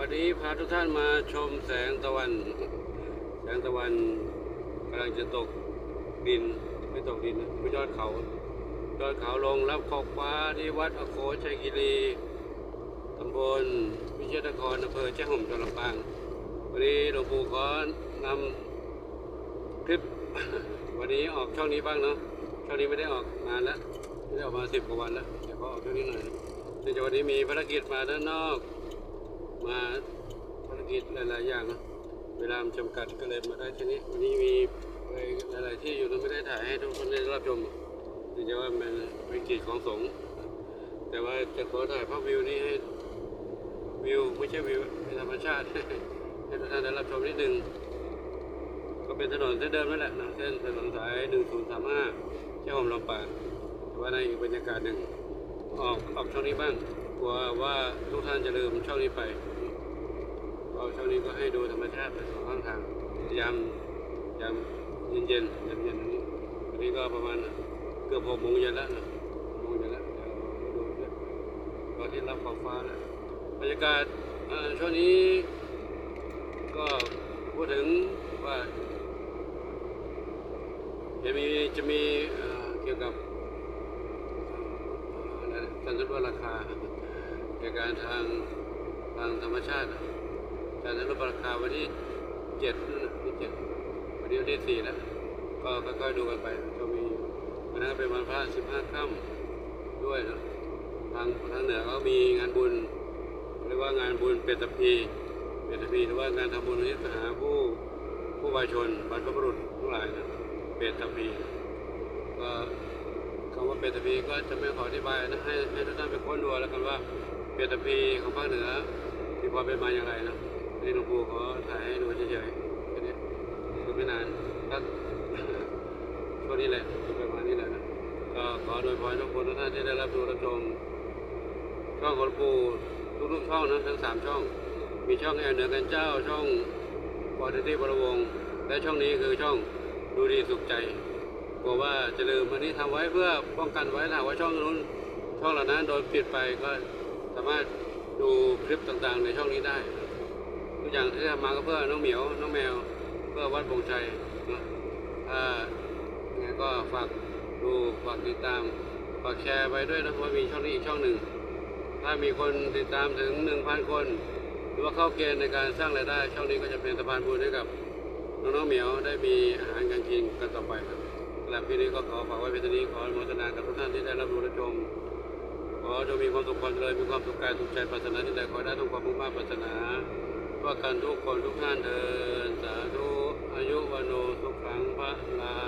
วันนี้พาทุกท่านมาชมแสงตะวัน แสงตะวันกำลังจะตกดินไม่ตกดินนะไม่ยอดเขายอดเขาลงรับขอบฟ้าที่วัดอโคชัยคีรีตำบลวิเชียรนครอำเภอแจ้ห่มจังหวัดลำปางวันนี้หลวงปู่ขอนำคลิป วันนี้ออกช่องนี้บ้างเนาะช่องนี้ไม่ได้ออกนานแล้วไม่ได้ออกมาสิบกว่าวันแล้วเดี๋ยวก็ออกช่องนี้หน่อยเนื่องจากวันนี้มีภารกิจมาด้านนอก มาภารกิจหลายๆอย่างเนะเวลามันจำกัดก็เลยมาได้ที่นี้วันนี้มีไปหลายๆที่อยู่นั้นไม่ได้ถ่ายให้ทุกคนได้รับชมเนื่องจากว่าเป็นกิจของสงฆ์แต่ว่าจะขอถ่ายภาพวิวนี้ให้วิวไม่ใช่วิวเป็นธรรมชาติ ให้ทุกท่านได้รับชมนิดนึงก็เป็นถนนเส้นเดิมนั่นแหละนะเส้นถนนสาย 1035เจ้าหอมลำปางแต่ว่าในอีกบรรยากาศหนึ่งออกออกช่องนี้บ้าง ลัวว่าทุกท่านจะลืมช่องนี้ไปก็ช่องนี้ก็ให้ดูธรรมชาติไปสองข้างทางยามยามเย็นเย็นๆยามเย็นๆนี้วันนี้ก็ประมาณเกือบหกโมงเย็นแล้วนะโมงเย็นแล้วเดี๋ยวดูเนี่ยตอนที่รับขอบฟ้าแล้วบรรยากาศช่อช่วงนี้ ก็พูดถึงว่าจะมีจะมีเอ่อเกี่ยวกับการลดราคา ในการทางทางธรรมชาติการลดราคาวันที่เจ็ดนั่นนะที่เจ็ดวันนี้วันที่สี่แล้วก็ค่อยๆดูกันไปก็มีวันนั้นเป็นวันพระสิบห้าค่ำด้วยนะทางทางเหนือก็มีงานบุญเรียกว่างานบุญเปตพีเปตพีหรือว่างานทำบุญที่หาผู้ผู้วายชนบรรพบุรุษทั้งหลายนะเปตพีก็ คำว่าเปตพีก็จะไม่ขออธิบายนะให้ให้ทุกท่านไปค้นดูแล้วกันว่าเปตพีของภาคเหนือมีความเป็นมาอย่างไรนะนี่หลวงปู่ขอถ่ายให้ดูเฉยๆแค่นี้คือไม่นานถ้าช่วงนี้แหละประมาณนี้แหละนะก็ขอโดยพรทุกคนทุกท่านที่ได้รับดูรับชมช่องของหลวงปู่ทุกๆช่องนะทั้งสามช่อง มีช่องแอร์เหนือกันเจ้าช่องปอดที่บรวง และช่องนี้คือช่องดูดีสุขใจ ลัวว่าจะลืมอันนี้ทำไว้เพื่อป้องกันไว้ถ้าหากว่าช่องนู้นช่องเหล่านั้นโดนปิดไปก็สามารถดูคลิปต่างๆ ในช่องนี้ได้ทุกอย่างที่ทำมาก็เพื่อน้องเหมียวน้องแมว เพื่อวัดบงชัยนะถ้ายังไงก็ฝากดูฝากติดตามฝากแชร์ไปด้วยนะเพราะว่ามีช่องนี้อีกช่องหนึ่ง ถ้ามีคนติดตามถึง 1,000 คน หรือว่าเข้าเกณฑ์ในการสร้างรายได้ ช่องนี้ก็จะเป็นสะพานบุญให้กับน้องๆเหมียวได้มีอาหารการกินกันต่อไป พี่นี้ก็ขอฝากไว้เพียงเท่นี้ขออนุทนากับทุกท่านที่ได้รับรู้และชมขอจงมีความสุขความเจริญมีความสุขกายสุขใจปรารถนาที่ได้ขอได้ทุกความมุ่งมั่นปรารถนาว่าการทุกคนทุกท่านเดินสาธุอายุวโนสุขังพระลา